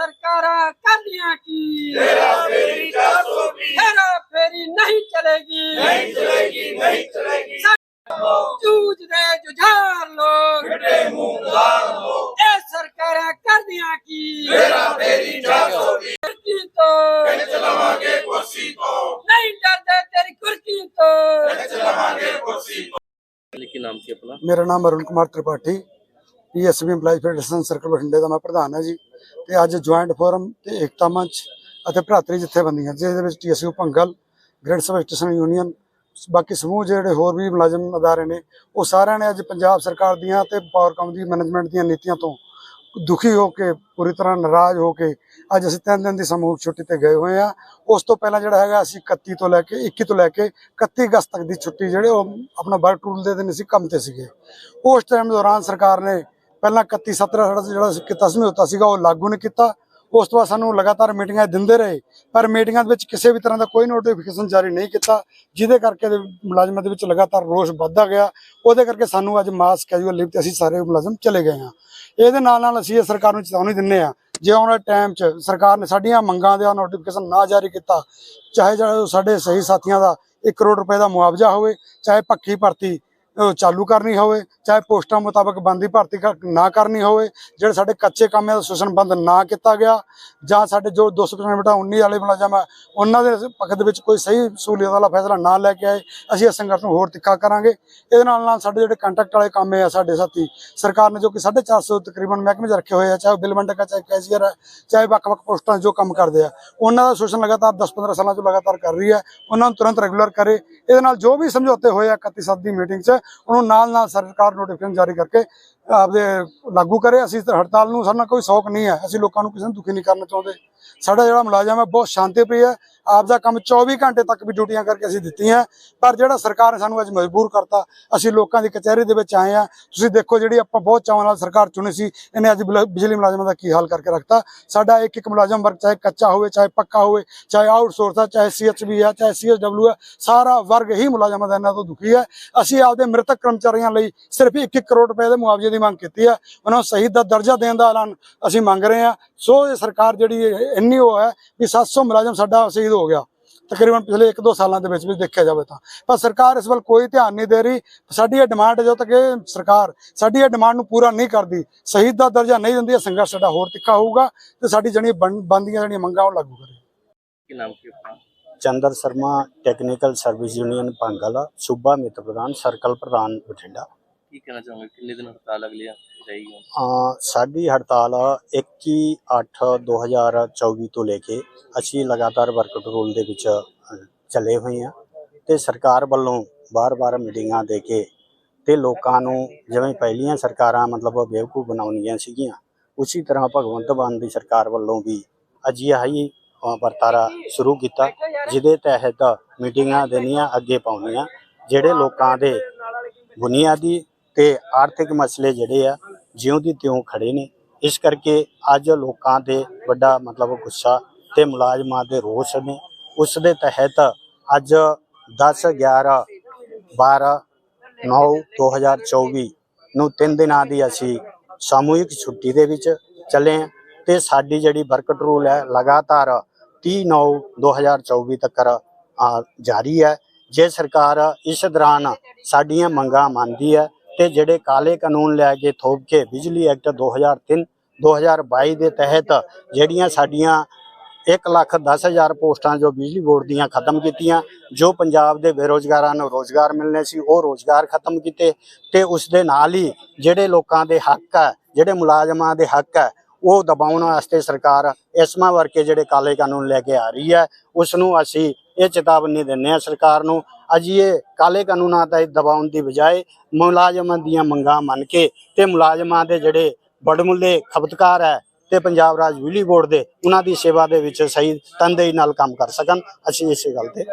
सरकार कालिया की। हेरा फेरी नहीं चलेगी। नहीं चलेगी नहीं चलेगी। जूझ रहे जुझार लोग। ए सरकार कर दिया की। हेरा फेरी कुर्की तो।, तो। नहीं डरते तेरी कुर्की तो। नाम मेरा नाम Arun Kumar Tripathi P S B employ federation circle बठिंडे का मैं प्रधान है जी। ਤੇ ਅੱਜ ਜੁਆਇੰਟ ਫੋਰਮ ਤੇ ਏਕਤਾ ਮੰਚ ਅਤੇ ਭਰਾਤਰੀ ਜਥੇਬੰਦੀਆਂ, ਜਿਹਦੇ ਵਿੱਚ ਟੀਐਸਯੂ ਭੰਗਲ ਗ੍ਰੇਡ ਸਬ ਸਟੇਸ਼ਨ ਯੂਨੀਅਨ ਬਾਕੀ ਸਮੂਹ ਜਿਹੜੇ ਹੋਰ ਵੀ ਮੁਲਾਜ਼ਮ ਅਦਾਰੇ ਨੇ, ਉਹ ਸਾਰਿਆਂ ਨੇ ਅੱਜ ਪੰਜਾਬ ਸਰਕਾਰ ਦੀਆਂ ਤੇ ਪਾਵਰਕਾਮ ਦੀ ਮੈਨੇਜਮੈਂਟ ਦੀਆਂ ਨੀਤੀਆਂ ਤੋਂ ਦੁਖੀ ਹੋ ਕੇ, ਪੂਰੀ ਤਰ੍ਹਾਂ ਨਾਰਾਜ਼ ਹੋ ਕੇ ਅੱਜ ਅਸੀਂ ਤਿੰਨ ਦਿਨ ਦੀ ਸਮੂਹ ਛੁੱਟੀ ਤੇ ਗਏ ਹੋਏ ਆ ਉਸ ਤੋਂ ਪਹਿਲਾਂ ਜਿਹੜਾ ਹੈਗਾ, ਅਸੀਂ 31 ਤੋਂ ਲੈ ਕੇ 21 ਤੋਂ ਲੈ ਕੇ 31 ਅਗਸਤ ਤੱਕ ਦੀ ਛੁੱਟੀ ਜਿਹੜੇ ਉਹ ਆਪਣਾ ਵਰਕ ਟੂਲ ਦੇ ਦਿਨ ਅਸੀਂ ਕੰਮ ਤੇ ਸੀਗੇ। ਉਸ ਟਾਈਮ ਦੌਰਾਨ ਸਰਕਾਰ ਨੇ ਪਹਿਲਾਂ 31 17 ਸਾਡਾ ਜਿਹੜਾ ਸੀ ਸਮਝੌਤਾ ਸੀਗਾ ਉਹ ਲਾਗੂ ਨਹੀਂ ਕੀਤਾ। ਉਸ ਤੋਂ ਬਾਅਦ ਸਾਨੂੰ ਲਗਾਤਾਰ ਮੀਟਿੰਗਾਂ ਦਿੰਦੇ ਰਹੇ, ਪਰ ਮੀਟਿੰਗਾਂ ਦੇ ਵਿੱਚ ਕਿਸੇ ਵੀ ਤਰ੍ਹਾਂ ਦਾ ਕੋਈ ਨੋਟੀਫਿਕੇਸ਼ਨ ਜਾਰੀ ਨਹੀਂ ਕੀਤਾ, ਜਿਹਦੇ ਕਰਕੇ ਮੁਲਾਜ਼ਮਾਂ ਦੇ ਵਿੱਚ ਲਗਾਤਾਰ ਰੋਸ ਵੱਧਦਾ ਗਿਆ। ਉਹਦੇ ਕਰਕੇ ਸਾਨੂੰ ਅੱਜ ਮਾਸ ਕੈਜੂਅਲ ਲਿਵ ਤੇ ਅਸੀਂ ਸਾਰੇ ਮੁਲਾਜ਼ਮ ਚਲੇ ਗਏ ਹਾਂ। ਇਹਦੇ ਨਾਲ ਨਾਲ ਅਸੀਂ ਇਹ ਸਰਕਾਰ ਨੂੰ ਚੇਤਾਵਨੀ ਦਿੰਨੇ ਆ ਜੇ ਆਉਣ ਵਾਲੇ ਟਾਈਮ 'ਚ ਸਰਕਾਰ ਨੇ ਸਾਡੀਆਂ ਮੰਗਾਂ ਦਾ ਨੋਟੀਫਿਕੇਸ਼ਨ ਨਾ ਜਾਰੀ ਕੀਤਾ, ਚਾਹੇ ਜਿਹੜਾ ਸਾਡੇ ਸਹੀ ਸਾਥੀਆਂ ਦਾ 1 ਕਰੋੜ ਰੁਪਏ ਦਾ ਮੁਆਵਜ਼ਾ ਹੋਵੇ, ਚਾਹੇ ਪੱਕੀ ਭਰਤੀ ਚਾਲੂ ਕਰਨੀ ਹੋਵੇ, ਚਾਹੇ ਪੋਸਟਾਂ ਮੁਤਾਬਕ ਬੰਦੀ ਭਰਤੀ ਕਰ- ਨਾ ਕਰਨੀ ਹੋਵੇ, ਜਿਹੜੇ ਸਾਡੇ ਕੱਚੇ ਕਾਮਿਆਂ ਦਾ ਸ਼ੋਸ਼ਣ ਬੰਦ ਨਾ ਕੀਤਾ ਗਿਆ, ਜਾਂ ਸਾਡੇ ਜੋ 295 ਬਟਾ 19 ਵਾਲੇ ਮੁਲਾਜ਼ਮ ਹੈ ਉਹਨਾਂ ਦੇ ਪੱਖ ਦੇ ਵਿੱਚ ਕੋਈ ਸਹੀ ਸਹੂਲਤ ਵਾਲਾ ਫੈਸਲਾ ਨਾ ਲੈ ਕੇ ਆਏ, ਅਸੀਂ ਇਸ ਸੰਘਰਸ਼ ਨੂੰ ਹੋਰ ਤਿੱਖਾ ਕਰਾਂਗੇ। ਇਹਦੇ ਨਾਲ ਨਾਲ ਸਾਡੇ ਜਿਹੜੇ ਕੰਟਰੈਕਟ ਵਾਲੇ ਕੰਮ ਆ ਸਾਡੇ ਸਾਥੀ, ਸਰਕਾਰ ਨੇ ਜੋ ਕਿ 450 ਤਕਰੀਬਨ ਮਹਿਕਮੇ 'ਚ ਰੱਖੇ ਹੋਏ ਆ, ਚਾਹੇ ਉਹ ਬਿੱਲ ਮੰਡਕ ਆ ਚਾਹੇ ਕੈਸ਼ੀਅਰ ਹੈ ਚਾਹੇ ਵੱਖ-ਵੱਖ ਪੋਸਟਾਂ 'ਤੇ ਜੋ ਕੰਮ ਕਰਦੇ ਆ, ਉਹਨਾਂ ਦਾ ਸ਼ੋਸ਼ਣ ਲਗਾਤਾਰ 10-15 ਸਾਲਾਂ ਤੋਂ ਲਗਾਤਾਰ ਕਰ ਰਹੀ ਹੈ ਉਹਨਾਂ ਨੂੰ ਤੁਰੰਤ ਰੈਗੂਲਰ ਕਰੇ। ਇਹਦੇ ਨਾਲ ਜੋ ਵੀ ਸਮਝੌਤੇ ਹੋਏ ਆ 31 ਸੱਤ ਦੀ ਮੀਟਿੰਗ 'ਚ ਉਹਨੂੰ ਨਾਲ ਨਾਲ ਸਰਕਾਰ ਨੋਟੀਫਿਕੇਸ਼ਨ ਜਾਰੀ ਕਰਕੇ ਆਪਦੇ ਲਾਗੂ ਕਰੇ, ਅਸੀਂ ਹੜਤਾਲ ਨੂੰ ਸਾਡਾ ਕੋਈ ਸ਼ੌਕ ਨਹੀਂ ਹੈ। ਅਸੀਂ ਲੋਕਾਂ ਨੂੰ ਕਿਸੇ ਨੂੰ ਦੁਖੀ ਨਹੀਂ ਕਰਨਾ ਚਾਹੁੰਦੇ। ਸਾਡਾ ਜਿਹੜਾ ਮੁਲਾਜ਼ਮ ਹੈ, ਬਹੁਤ ਸ਼ਾਂਤੀਪ੍ਰਿय ਹੈ। ਆਪ ਦਾ ਕੰਮ 24 ਘੰਟੇ ਤੱਕ ਵੀ ਡਿਊਟੀਆਂ ਕਰਕੇ ਅਸੀਂ ਦਿੱਤੀਆਂ ਪਰ ਜਿਹੜਾ ਸਰਕਾਰ ਨੇ ਸਾਨੂੰ ਅੱਜ ਮਜਬੂਰ ਕਰਤਾ, ਅਸੀਂ ਲੋਕਾਂ ਦੀ ਕਚਹਿਰੀ ਦੇ ਵਿੱਚ ਆਏ ਆ ਤੁਸੀਂ ਦੇਖੋ ਜਿਹੜੀ ਆਪਾਂ ਬਹੁਤ ਚਾਵਾਂ ਨਾਲ ਸਰਕਾਰ ਚੁਣੀ ਸੀ, ਇਹਨੇ ਅੱਜ ਬਿਜਲੀ ਮੁਲਾਜ਼ਮਾਂ ਦਾ ਕੀ ਹਾਲ ਕਰਕੇ ਰੱਖਤਾ। ਸਾਡਾ ਇੱਕ ਇੱਕ ਮੁਲਾਜ਼ਮ ਵਰਗ, ਚਾਹੇ ਕੱਚਾ ਹੋਵੇ, ਚਾਹੇ ਪੱਕਾ ਹੋਵੇ, ਚਾਹੇ ਆਊਟਸੋਰਸ ਹੈ, ਚਾਹੇ ਸੀਐਚਬੀ ਹੈ, ਚਾਹੇ ਸੀਐਸਡਬਲਯੂ ਹੈ, ਸਾਰਾ ਵਰਗ ਹੀ ਮੁਲਾਜ਼ਮਾਂ ਦਾ ਇਹਨਾਂ ਤੋਂ ਦੁਖੀ ਹੈ। ਅਸੀਂ ਆਪਦੇ ਮ੍ਰਿਤਕ ਕਰਮਚਾਰੀਆਂ ਲਈ ਸਿਰਫ 1 ਕਰੋੜ ਰੁਪਏ ਦੇ ਮੁਆਵਜ਼ੇ ਦੀ ਮੰਗ ਕੀਤੀ ਹੈ ਉਹਨਾਂ ਨੂੰ ਸ਼ਹੀਦ ਦਾ ਦਰਜਾ ਦੇਣ ਦਾ ਐਲਾਨ ਅਸੀਂ ਮੰਗ ਰਹੇ ਹਾਂ। ਸੋ ਇਹ ਸਰਕਾਰ ਜਿਹੜੀ ਇੰਨੀ ਉਹ ਹੈ ਵੀ 700 ਮੁਲਾਜ਼ਮ ਸਾਡਾ ਸ਼ਹੀਦ ਹੋ ਗਿਆ। ਤਕਰੀਬਨ ਪਿਛਲੇ 1-2 ਸਾਲਾਂ ਦੇ ਵਿੱਚ ਵੀ ਦੇਖਿਆ ਜਾਵੇ ਤਾਂ। ਪਰ ਸਰਕਾਰ ਇਸ ਵੱਲ ਕੋਈ ਧਿਆਨ ਨਹੀਂ ਦੇ ਰਹੀ। ਸਾਡੀ ਇਹ ਡਿਮਾਂਡ ਜਦੋਂ ਤੱਕ ਇਹ ਸਰਕਾਰ ਸਾਡੀ ਇਹ ਡਿਮਾਂਡ ਨੂੰ ਪੂਰਾ ਨਹੀਂ ਕਰਦੀ ਸ਼ਹੀਦ ਦਾ ਦਰਜਾ ਨਹੀਂ ਦਿੰਦੀ ਇਹ ਸੰਘਰਸ਼ ਸਾਡਾ ਹੋਰ ਤਿੱਖਾ ਹੋਊਗਾ ਤੇ ਸਾਡੀ ਜਿਹੜੀਆਂ ਬਣ- ਬਣਦੀਆਂ ਜਿਹੜੀਆਂ ਮੰਗਾਂ ਉਹ ਲਾਗੂ ਕਰੇ। ਕੀ ਨਾਮ ਕੀ ਆਪਣਾ? Chander Sharma technical service union Bhangal ਸੂਬਾ ਮਿੱਤ ਪ੍ਰਧਾਨ ਸਰਕਲ ਪ੍ਰਧਾਨ ਬਠਿੰਡਾ। ਕੀ ਕਹਿਣਾ ਚਾਹੋਗੇ ਕਿੰਨੇ ਦਿਨ ਹੜਤਾਲ ਅਗਲੀ ਰਹੇਗੀ ਹੁਣ? ਅ, ਸਾਡੀ ਹੜਤਾਲ 21/8/2024 ਤੋਂ ਲੈ ਕੇ ਅਸੀਂ ਲਗਾਤਾਰ ਵਰਕ ਰੂਲ ਦੇ ਵਿੱਚ ਅ, ਚੱਲੇ ਹੋਏ ਹਾਂ ਤੇ ਸਰਕਾਰ ਵੱਲੋਂ ਬਾਰ-ਬਾਰ ਮੀਟਿੰਗਾਂ ਦੇ ਕੇ ਤੇ ਲੋਕਾਂ ਨੂੰ ਜਿਵੇਂ ਪਹਿਲੀਆਂ ਸਰਕਾਰਾਂ ਮਤਲਬ ਬੇਵਕੂਫ ਬਣਾਉਣੀਆਂ ਸੀਗੀਆਂ ਉਸੇ ਤਰ੍ਹਾਂ ਭਗਵੰਤ ਮਾਨ ਦੀ ਸਰਕਾਰ ਵੱਲੋਂ ਵੀ ਅਜਿਹਾ ਹੀ ਵਰਤਾਰਾ ਸ਼ੁਰੂ ਕੀਤਾ ਜਿਹਦੇ ਤਹਿਤ ਮੀਟਿੰਗਾਂ ਦੇਣੀਆਂ ਅੱਗੇ ਪਾਉਣੀਆਂ ਜਿਹੜੇ ਲੋਕਾਂ ਦੇ ਬੁਨਿਆਦੀ ਤੇ ਆਰਥਿਕ ਮਸਲੇ ਜਿਹੜੇ ਆ, ਜਿਉਂ ਦੀ ਤਿਉਂ ਖੜੇ ਨੇ। ਇਸ ਕਰਕੇ ਅੱਜ ਲੋਕਾਂ ਦੇ ਵੱਡਾ ਮਤਲਬ ਗੁੱਸਾ ਤੇ ਮੁਲਾਜ਼ਮਾਂ ਦੇ ਰੋਸ ਨੇ। ਉਸ ਦੇ ਤਹਿਤ ਅੱਜ 10 11 12 9 2024 ਨੂੰ ਤਿੰਨ ਦਿਨਾਂ ਦੀ ਅਸੀਂ ਸਮੂਹਿਕ ਛੁੱਟੀ ਦੇ ਵਿੱਚ ਚੱਲੇ ਹਾਂ ਤੇ ਸਾਡੀ ਜਿਹੜੀ ਵਰਕਟ ਰੂਲ ਹੈ, ਲਗਾਤਾਰ 30 9 2024 ਤੱਕ ਜਾਰੀ ਹੈ। ਜੇ ਸਰਕਾਰ ਇਸ ਦੌਰਾਨ ਸਾਡੀਆਂ ਮੰਗਾਂ ਮੰਨਦੀ ਹੈ ਤੇ ਜਿਹੜੇ ਕਾਲੇ ਕਾਨੂੰਨ ਲੈ ਕੇ ਥੋਪ ਕੇ ਬਿਜਲੀ ਐਕਟ 2003 2022 ਦੇ ਤਹਿਤ ਜਿਹੜੀਆਂ ਸਾਡੀਆਂ 1 ਲੱਖ 10 ਹਜ਼ਾਰ ਪੋਸਟਾਂ ਜੋ ਬਿਜਲੀ ਬੋਰਡ ਦੀਆਂ ਖਤਮ ਕੀਤੀਆਂ, ਜੋ ਪੰਜਾਬ ਦੇ ਬੇਰੋਜ਼ਗਾਰਾਂ ਨੂੰ ਰੋਜ਼ਗਾਰ ਮਿਲਣੇ ਸੀ, ਉਹ ਰੋਜ਼ਗਾਰ ਖਤਮ ਕੀਤੇ ਤੇ ਉਸ ਦੇ ਨਾਲ ਹੀ ਜਿਹੜੇ ਲੋਕਾਂ ਦੇ ਹੱਕ ਹੈ, ਜਿਹੜੇ ਮੁਲਾਜ਼ਮਾਂ ਦੇ ਹੱਕ ਹੈ ਉਹ ਦਬਾਉਣ ਵਾਸਤੇ ਸਰਕਾਰ ਇਸਮਾ ਵਰਕੇ ਜਿਹੜੇ ਕਾਲੇ ਕਾਨੂੰਨ ਲੈ ਕੇ ਆ ਰਹੀ ਹੈ ਉਸ ਨੂੰ ਅਸੀਂ ਇਹ ਚੇਤਾਵਨੀ ਦਿੰਦੇ ਹਾਂ ਸਰਕਾਰ ਨੂੰ, ਅਜਿਹੇ ਕਾਲੇ ਕਾਨੂੰਨਾਂ ਦਾ ਦਬਾਉਣ ਦੀ ਬਜਾਏ ਮੁਲਾਜ਼ਮਾਂ ਦੀਆਂ ਮੰਗਾਂ ਮੰਨ ਕੇ ਤੇ ਮੁਲਾਜ਼ਮਾਂ ਦੇ ਜਿਹੜੇ ਬੜਮੁੱਲੇ ਖਪਤਕਾਰ ਹੈ ਤੇ ਪੰਜਾਬ ਰਾਜ ਬਿਜਲੀ ਬੋਰਡ ਦੇ, ਉਹਨਾਂ ਦੀ ਸੇਵਾ ਦੇ ਵਿੱਚ ਸਹੀ ਤਨਦੇਹੀ ਨਾਲ ਕੰਮ ਕਰ ਸਕਣ, ਅਸੀਂ ਇਸੇ ਗੱਲ ਤੇ